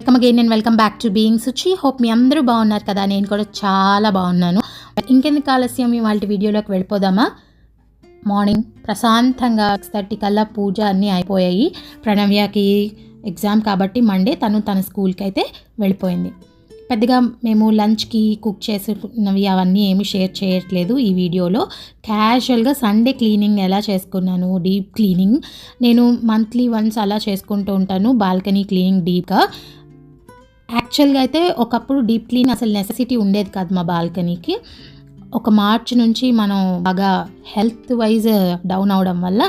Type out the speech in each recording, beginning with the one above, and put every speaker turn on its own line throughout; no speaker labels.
Welcome again నేను welcome back to being Suchi hope మీ అందరూ బాగున్నారు కదా? నేను కూడా చాలా బాగున్నాను. ఇంకెందుకు ఆలస్యం? ఇవాళ వీడియోలోకి వెళ్ళిపోదామా? మార్నింగ్ ప్రశాంతంగా సిక్స్ థర్టీ కల్లా పూజ అన్నీ అయిపోయాయి. ప్రణవ్యకి ఎగ్జామ్ కాబట్టి మండే తను తన స్కూల్కి అయితే వెళ్ళిపోయింది. పెద్దగా మేము లంచ్కి కుక్ చేసుకున్నవి అవన్నీ ఏమీ షేర్ చేయట్లేదు ఈ వీడియోలో. క్యాజువల్గా సండే క్లీనింగ్ ఎలా చేసుకున్నాను? డీప్ క్లీనింగ్ నేను మంత్లీ వన్స్ అలా చేసుకుంటూ ఉంటాను. బాల్కనీ క్లీనింగ్ డీప్గా యాక్చువల్గా అయితే ఒకప్పుడు డీప్ క్లీన్ అసలు నెసెసిటీ ఉండేది కాదు మా బాల్కనీకి. ఒక మార్చ్ నుంచి మనం బాగా హెల్త్ వైజ్ డౌన్ అవడం వల్ల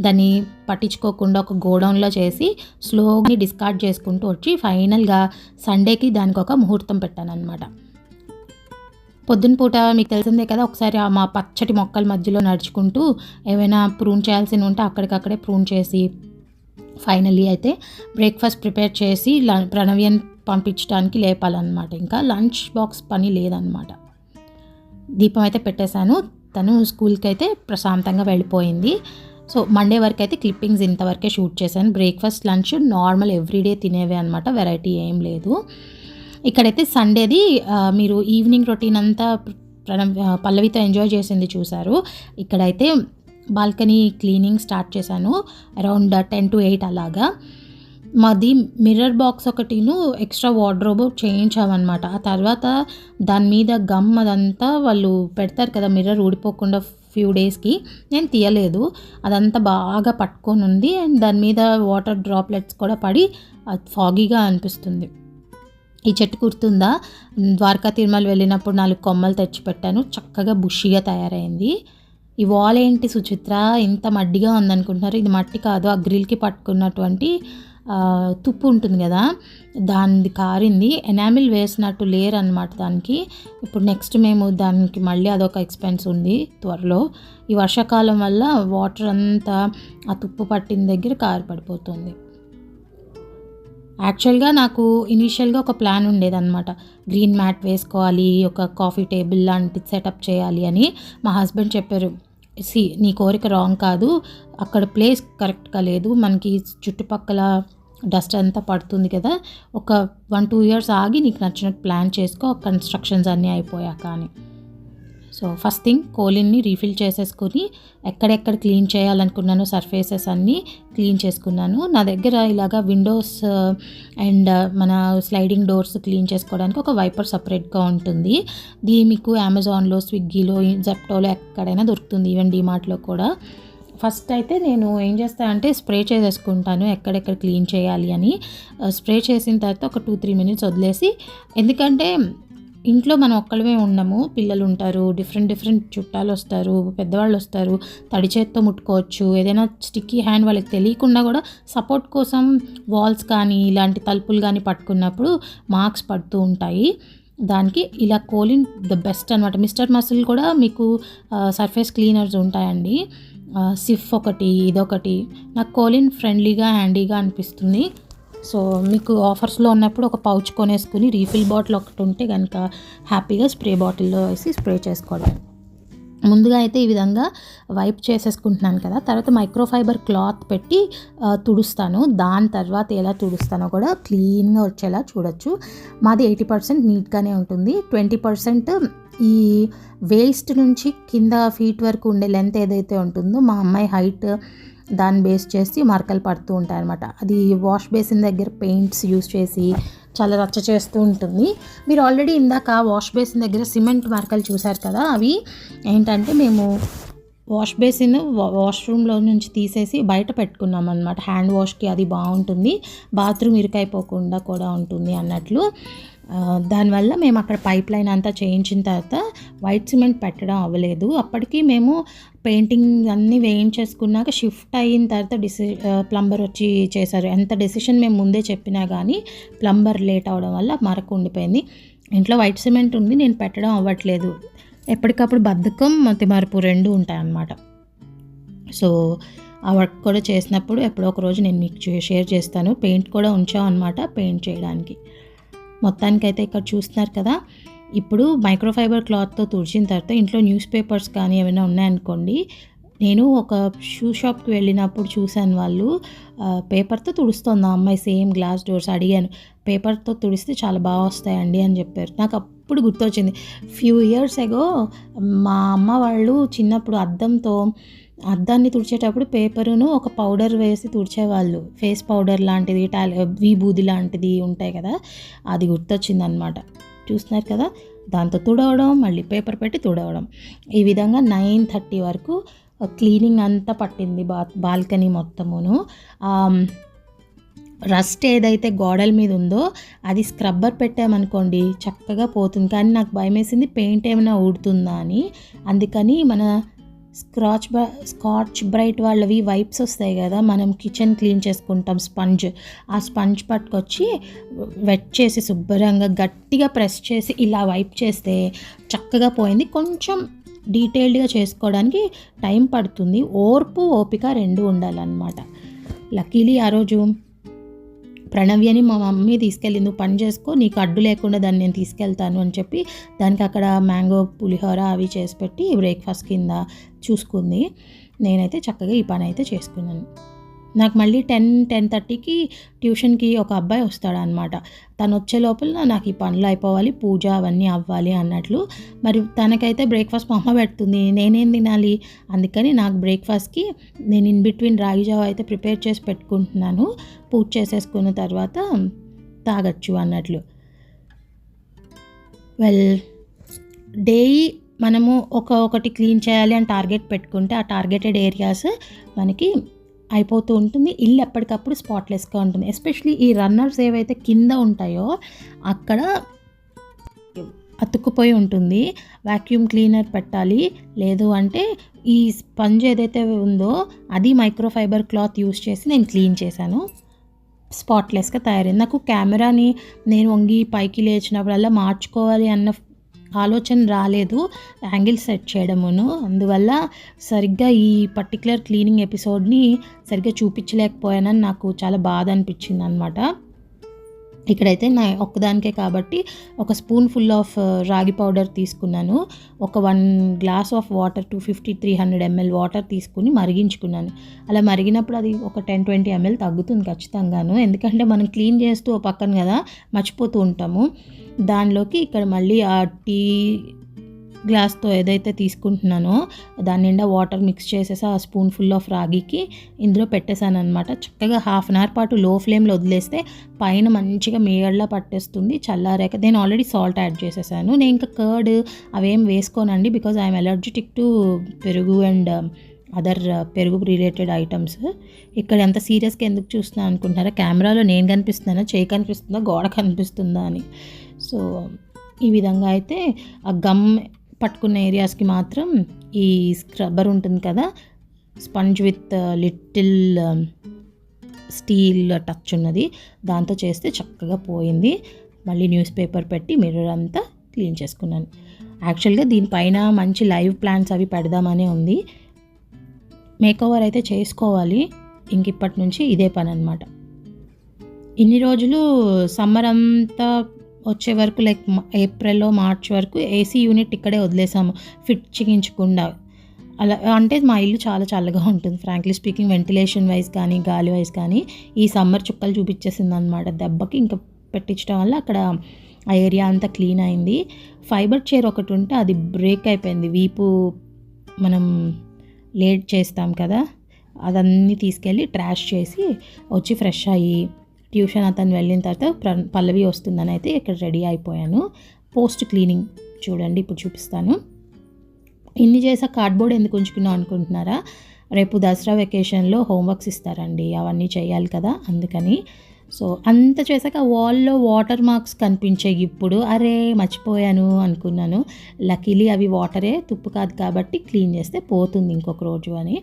దాన్ని పట్టించుకోకుండా ఒక గోడౌన్లో చేసి స్లోగా డిస్కార్డ్ చేసుకుంటూ వచ్చి ఫైనల్గా సండేకి దానికి ఒక ముహూర్తం పెట్టాను అనమాట పొద్దున పూట మీకు తెలిసిందే కదా ఒకసారి ఆ మా పచ్చటి మొక్కల మధ్యలో నడుచుకుంటూ ఏమైనా ప్రూన్ చేయాల్సి ఉంటే అక్కడికక్కడే ప్రూన్ చేసి ఫైనల్లీ అయితే బ్రేక్ఫాస్ట్ ప్రిపేర్ చేసి ల- ప్రణవ్యన్ పంపించడానికి లేపాలన్నమాట. ఇంకా లంచ్ బాక్స్ పని లేదనమాట దీపం అయితే పెట్టేశాను. తను స్కూల్కి అయితే ప్రశాంతంగా వెళ్ళిపోయింది. సో మండే వరకు అయితే క్లిప్పింగ్స్ ఇంతవరకే షూట్ చేశాను. బ్రేక్ఫాస్ట్ లంచ్ నార్మల్ ఎవ్రీడే తినేవే అనమాట వెరైటీ ఏం లేదు. ఇక్కడైతే సండేది మీరు ఈవినింగ్ రొటీన్ అంతా పల్లవితో ఎంజాయ్ చేసింది చూశారు. ఇక్కడైతే బాల్కనీ క్లీనింగ్ స్టార్ట్ చేశాను. అరౌండ్ టెన్ టు ఎయిట్ అలాగా. మాది మిర్రర్ బాక్స్ ఒకటిను ఎక్స్ట్రా వార్డ్రోబ్ చేయించామన్నమాట. ఆ తర్వాత దాని మీద గమ్ అదంతా వాళ్ళు పెడతారు కదా మిర్రర్ ఊడిపోకుండా ఫ్యూ డేస్కి. నేను తీయలేదు. అదంతా బాగా పట్టుకొని ఉంది. అండ్ దాని మీద వాటర్ డ్రాప్లెట్స్ కూడా పడి అది ఫాగీగా అనిపిస్తుంది. ఈ చెట్టు గుర్తుందా? ద్వారకా తిరుమల వెళ్ళినప్పుడు నాలుగు కొమ్మలు తెచ్చిపెట్టాను చక్కగా బుషిగా తయారైంది. ఈ వాల్ ఏంటి సుచిత్ర? ఇంత మడ్డిగా ఉందనుకుంటున్నారు. ఇది మట్టి కాదు. ఆ గ్రిల్కి పట్టుకున్నటువంటి తుప్పు ఉంటుంది కదా దానిది కారింది. ఎనామిల్ వేసినట్టు లేరు అనమాట దానికి. ఇప్పుడు నెక్స్ట్ మేము దానికి మళ్ళీ అదొక ఎక్స్పెన్స్ ఉంది త్వరలో. ఈ వర్షాకాలం వల్ల వాటర్ అంతా ఆ తుప్పు పట్టిన దగ్గర కారు పడిపోతుంది. యాక్చువల్గా నాకు ఇనీషియల్గా ఒక ప్లాన్ ఉండేదన్నమాట. గ్రీన్ మ్యాట్ వేసుకోవాలి ఒక కాఫీ టేబుల్ లాంటిది సెటప్ చేయాలి అని. మా హస్బెండ్ చెప్పారు సి నీ కోరిక రాంగ్ కాదు. అక్కడ ప్లేస్ కరెక్ట్గా లేదు. మనకి చుట్టుపక్కల డస్ట్ అంతా పడుతుంది కదా. ఒక వన్ టూ ఇయర్స్ ఆగి నీకు నచ్చినట్టు ప్లాన్ చేసుకో. కన్స్ట్రక్షన్స్ అన్నీ అయిపోయాక అని. సో ఫస్ట్ థింగ్ కోలిన్ని రీఫిల్ చేసేసుకొని ఎక్కడెక్కడ క్లీన్ చేయాలనుకున్నానో సర్ఫేసెస్ అన్నీ క్లీన్ చేసుకున్నాను. నా దగ్గర ఇలాగా విండోస్ uh, అండ్ uh, మన స్లైడింగ్ డోర్స్ క్లీన్ చేసుకోవడానికి ఒక వైపర్ సపరేట్గా ఉంటుంది. ఇది మీకు అమెజాన్లో స్విగ్గీలో జెప్టోలో ఎక్కడైనా దొరుకుతుంది ఈవెన్ డిమార్ట్లో కూడా. ఫస్ట్ అయితే నేను ఏం చేస్తానంటే స్ప్రే చేసేసుకుంటాను ఎక్కడెక్కడ క్లీన్ చేయాలి అని. Uh, స్ప్రే చేసిన తర్వాత ఒక టూ త్రీ మినిట్స్ వదిలేసి ఎందుకంటే ఇంట్లో మనం ఒక్కళ్ళమే ఉండము. పిల్లలు ఉంటారు డిఫరెంట్ డిఫరెంట్ చుట్టాలు వస్తారు పెద్దవాళ్ళు వస్తారు తడి చేత్తో ముట్టుకోవచ్చు ఏదైనా స్టిక్కీ హ్యాండ్ వాళ్ళకి తెలియకుండా కూడా సపోర్ట్ కోసం వాల్స్ కానీ ఇలాంటి తలుపులు కానీ పట్టుకున్నప్పుడు మార్క్స్ పడుతూ ఉంటాయి. దానికి ఇలా కోలిన్ ద బెస్ట్ అనమాట మిస్టర్ మసిల్ కూడా మీకు సర్ఫేస్ క్లీనర్స్ ఉంటాయండి. సిఫ్ ఒకటి ఇదొకటి. నాకు కోలిన్ ఫ్రెండ్లీగా హ్యాండీగా అనిపిస్తుంది. సో మీకు ఆఫర్స్లో ఉన్నప్పుడు ఒక పౌచ్ కొనేసుకుని రీఫిల్ బాటిల్ ఒకటి ఉంటే కనుక హ్యాపీగా స్ప్రే బాటిల్లో వేసి స్ప్రే చేసుకోవడం. ముందుగా అయితే ఈ విధంగా వైప్ చేసేసుకుంటున్నాను కదా తర్వాత మైక్రోఫైబర్ క్లాత్ పెట్టి తుడుస్తాను. దాని తర్వాత ఎలా తుడుస్తానో కూడా క్లీన్గా వచ్చేలా చూడొచ్చు. మాది ఎయిటీ పర్సెంట్ నీట్గానే ఉంటుంది. ట్వంటీ పర్సెంట్ ఈ వేస్ట్ నుంచి కింద ఫీట్ వరకు ఉండే లెంత్ ఏదైతే ఉంటుందో మా అమ్మాయి హైట్ దాన్ని బేస్ చేసి మరకలు పడుతూ ఉంటాయి అనమాట అది వాష్ బేసిన్ దగ్గర పెయింట్స్ యూస్ చేసి చాలా రచ్చ చేస్తూ ఉంటుంది. మీరు ఆల్రెడీ ఇందాక వాష్ బేసిన్ దగ్గర సిమెంట్ మరకలు చూశారు కదా అవి. ఏంటంటే మేము వాష్ బేసిన్ వాష్రూమ్లో నుంచి తీసేసి బయట పెట్టుకున్నాం అనమాట హ్యాండ్ వాష్కి అది బాగుంటుంది. బాత్రూమ్ ఇరుకైపోకుండా కూడా ఉంటుంది అన్నట్లు. దానివల్ల మేము అక్కడ పైప్ లైన్ అంతా చేయించిన తర్వాత వైట్ సిమెంట్ పెట్టడం అవ్వలేదు. అప్పటికి మేము పెయింటింగ్ అన్నీ వేయించేసుకున్నాక షిఫ్ట్ అయిన తర్వాత డిసి ప్లంబర్ వచ్చి చేశారు. ఎంత డెసిషన్ మేము ముందే చెప్పినా కానీ ప్లంబర్ లేట్ అవడం వల్ల మరకు ఉండిపోయింది. ఇంట్లో వైట్ సిమెంట్ ఉంది నేను పెట్టడం అవ్వట్లేదు. ఎప్పటికప్పుడు బద్ధకం మతిమార్పు మరుపు రెండు ఉంటాయన్నమాట. సో ఆ వర్క్ కూడా చేసినప్పుడు ఎప్పుడో ఒక రోజు నేను మీకు షేర్ చేస్తాను. పెయింట్ కూడా ఉంచాం అనమాట పెయింట్ చేయడానికి. మొత్తానికైతే ఇక్కడ చూస్తున్నారు కదా. ఇప్పుడు మైక్రోఫైబర్ క్లాత్తో తుడిచిన తర్వాత ఇంట్లో న్యూస్ పేపర్స్ కానీ ఏమైనా ఉన్నాయనుకోండి. నేను ఒక షూ షాప్కి వెళ్ళినప్పుడు చూశాను వాళ్ళు పేపర్తో తుడుస్తుంది ఆ అమ్మాయి సేమ్ గ్లాస్ డోర్స్ అడిగాను. పేపర్తో తుడిస్తే చాలా బాగా వస్తాయండి అని చెప్పారు. నాకు అప్పుడు గుర్తొచ్చింది. ఫ్యూ ఇయర్స్ ఎగో మా అమ్మ వాళ్ళు చిన్నప్పుడు అద్దంతో అద్దాన్ని తుడిచేటప్పుడు పేపరును ఒక పౌడర్ వేసి తుడిచేవాళ్ళు. ఫేస్ పౌడర్ లాంటిది టాల్ విభూది లాంటిది ఉంటాయి కదా అది గుర్తొచ్చింది అనమాట చూస్తున్నారు కదా దాంతో తుడవడం మళ్ళీ పేపర్ పెట్టి తుడవడం. ఈ విధంగా నైన్ థర్టీ వరకు క్లీనింగ్ అంతా పట్టింది బా బాల్కనీ మొత్తమును. రస్ట్ ఏదైతే గోడల మీద ఉందో అది స్క్రబ్బర్ పెట్టామనుకోండి చక్కగా పోతుంది. కానీ నాకు భయం వేసింది పెయింట్ ఏమైనా ఊడుతుందా అని. అందుకని మన స్క్రాచ్ బ్ర స్కాచ్ బ్రైట్ వాళ్ళవి వైప్స్ వస్తాయి కదా మనం కిచెన్ క్లీన్ చేసుకుంటాం స్పంజ్. ఆ స్పంజ్ పట్టుకొచ్చి వెట్ చేసి శుభ్రంగా గట్టిగా ప్రెస్ చేసి ఇలా వైప్ చేస్తే చక్కగా పోయింది. కొంచెం డీటెయిల్డ్గా చేసుకోవడానికి టైం పడుతుంది. ఓర్పు ఓపిక రెండు ఉండాలన్నమాట. లక్కీలీ ఆ రోజు ప్రణవ్యని మా మమ్మీ తీసుకెళ్ళి నువ్వు పని చేసుకో నీకు అడ్డు లేకుండా దాన్ని నేను తీసుకెళ్తాను అని చెప్పి దానికి అక్కడ మ్యాంగో పులిహోర అవి చేసి పెట్టి బ్రేక్ఫాస్ట్ కింద చూసుకుంది. నేనైతే చక్కగా ఈ పని అయితే చేసుకున్నాను. నాకు మళ్ళీ టెన్ టెన్ థర్టీకి ట్యూషన్కి ఒక అబ్బాయి వస్తాడనమాట తను వచ్చే లోపల నాకు ఈ పనులు అయిపోవాలి పూజ అవన్నీ అవ్వాలి అన్నట్లు. మరి తనకైతే బ్రేక్ఫాస్ట్ మా అమ్మ పెడుతుంది నేనేం తినాలి? అందుకని నాకు బ్రేక్ఫాస్ట్కి నేను ఇన్ బిట్వీన్ రాగి జావ అయితే ప్రిపేర్ చేసి పెట్టుకుంటున్నాను. పూజ చేసేసుకున్న తర్వాత తాగొచ్చు అన్నట్లు. వెల్ డే మనము ఒక ఒకటి క్లీన్ చేయాలి అని టార్గెట్ పెట్టుకుంటే ఆ టార్గెటెడ్ ఏరియాస్ మనకి అయిపోతూ ఉంటుంది. ఇల్లు ఎప్పటికప్పుడు స్పాట్లెస్గా ఉంటుంది. ఎస్పెషలీ ఈ రన్నర్స్ ఏవైతే కింద ఉంటాయో అక్కడ అతుక్కుపోయి ఉంటుంది. వాక్యూమ్ క్లీనర్ పెట్టాలి. లేదు అంటే ఈ స్పంజ్ ఏదైతే ఉందో అది మైక్రోఫైబర్ క్లాత్ యూస్ చేసి నేను క్లీన్ చేశాను. స్పాట్లెస్గా తయారైంది. నాకు కెమెరాని నేను వంగి పైకి లేచినప్పుడల్లా మార్చుకోవాలి అన్న ఆలోచన రాలేదు యాంగిల్ సెట్ చేయడమును. అందువల్ల సరిగ్గా ఈ పర్టికులర్ క్లీనింగ్ ఎపిసోడ్ని సరిగ్గా చూపించలేకపోయానని నాకు చాలా బాధ అనిపించింది అనమాట ఇక్కడైతే నా ఒక్కదానికే కాబట్టి ఒక స్పూన్ ఫుల్ ఆఫ్ రాగి పౌడర్ తీసుకున్నాను. ఒక one glass of water two fifty three hundred ML water తీసుకుని మరిగించుకున్నాను. అలా మరిగినప్పుడు అది ఒక టెన్ ట్వంటీ ఎంఎల్ తగ్గుతుంది ఖచ్చితంగాను. ఎందుకంటే మనం క్లీన్ చేస్తూ పక్కన కదా మర్చిపోతూ ఉంటాము. దానిలోకి ఇక్కడ మళ్ళీ ఆ టీ గ్లాస్తో ఏదైతే తీసుకుంటున్నానో దాని నిండా వాటర్ మిక్స్ చేసేసి ఆ స్పూన్ ఫుల్ ఆఫ్ రాగికి ఇందులో పెట్టేశాను అనమాట చక్కగా హాఫ్ అన్ అవర్ పాటు లో ఫ్లేమ్లో వదిలేస్తే పైన మంచిగా మేయడ్లా పట్టేస్తుంది చల్లారాక. నేను ఆల్రెడీ సాల్ట్ యాడ్ చేసేసాను. నేను ఇంకా కర్డ్ అవేం వేసుకోనండి because I'm allergetic to perugu and other um, uh, perugu related items ఇక్కడ ఎంత సీరియస్గా ఎందుకు చూస్తున్నా అనుకుంటున్నారా? కెమెరాలో నేను కనిపిస్తున్నానా? చేయి కనిపిస్తుందా? గోడ కనిపిస్తుందా అని. సో ఈ విధంగా అయితే ఆ గమ్ పట్టుకున్న ఏరియాస్కి మాత్రం ఈ స్క్రబ్బర్ ఉంటుంది కదా sponge with little um, steel touch ఉన్నది. దాంతో చేస్తే చక్కగా పోయింది. మళ్ళీ న్యూస్ పేపర్ పెట్టి మిర్రర్ అంతా క్లీన్ చేసుకున్నాను. యాక్చువల్గా దీనిపైన మంచి లైవ్ ప్లాంట్స్ అవి పెడదామనే ఉంది. మేకోవర్ అయితే చేసుకోవాలి. ఇంక ఇప్పటి నుంచి ఇదే పని అనమాట ఇన్ని రోజులు సమ్మర్ అంతా వచ్చే వరకు లైక్ ఏప్రిల్లో మార్చ్ వరకు ఏసీ యూనిట్ ఇక్కడే వదిలేసాము ఫిట్ చేయించకుండా. అలా అంటే మా ఇల్లు చాలా చల్లగా ఉంటుంది ఫ్రాంక్లీ స్పీకింగ్ వెంటిలేషన్ వైజ్ కానీ గాలి వైజ్ కానీ. ఈ సమ్మర్ చుక్కలు చూపించేసింది అనమాట దెబ్బకి ఇంకా పెట్టించడం వల్ల అక్కడ ఆ ఏరియా అంతా క్లీన్ అయింది. ఫైబర్ చైర్ ఒకటి ఉంటే అది బ్రేక్ అయిపోయింది వీపు మనం లేట్ చేస్తాం కదా అదన్నీ తీసుకెళ్ళి ట్రాష్ చేసి వచ్చి ఫ్రెష్ అయ్యి ట్యూషన్ అతను వెళ్ళిన తర్వాత ప్ర- పల్లవి వస్తుందని అయితే ఇక్కడ రెడీ అయిపోయాను. పోస్ట్ క్లీనింగ్ చూడండి ఇప్పుడు చూపిస్తాను. ఇన్ని చేసా కార్డ్బోర్డ్ ఎందుకు ఉంచుకున్నాం అనుకుంటున్నారా? రేపు దసరా వెకేషన్లో హోంవర్క్స్ ఇస్తారండి అవన్నీ చేయాలి కదా అందుకని. సో అంత చేశాక వాల్లో వాటర్ మార్క్స్ కనిపించాయి ఇప్పుడు అరే మర్చిపోయాను అనుకున్నాను. లక్కీలీ అవి వాటరే తుప్పు కాదు కాబట్టి క్లీన్ చేస్తే పోతుంది ఇంకొక రోజు అని.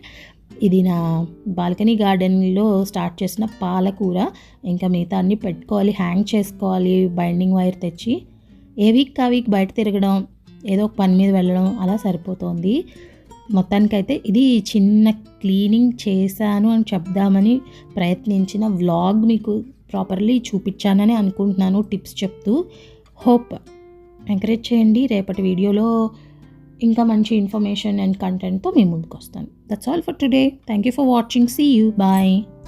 ఇది నా బాల్కనీ గార్డెన్లో స్టార్ట్ చేసిన పాలకూర. ఇంకా మిగతా అన్నీ పెట్టుకోవాలి హ్యాంగ్ చేసుకోవాలి బైండింగ్ వైర్ తెచ్చి. ఏ వీక్ ఆ వీక్ బయట తిరగడం ఏదో ఒక పని మీద వెళ్ళడం అలా సరిపోతుంది. మొత్తానికైతే ఇది చిన్న క్లీనింగ్ చేశాను అని చెప్దామని ప్రయత్నించిన వ్లాగ్ మీకు ప్రాపర్లీ చూపించానని అనుకుంటున్నాను టిప్స్ చెప్తూ. హోప్ ఎంకరేజ్ చేయండి. రేపటి వీడియోలో ఇంకా మంచి ఇన్ఫర్మేషన్ అండ్ కంటెంట్తో మీ ముందుకు వస్తాను. That's all for today thank you for watching see you bye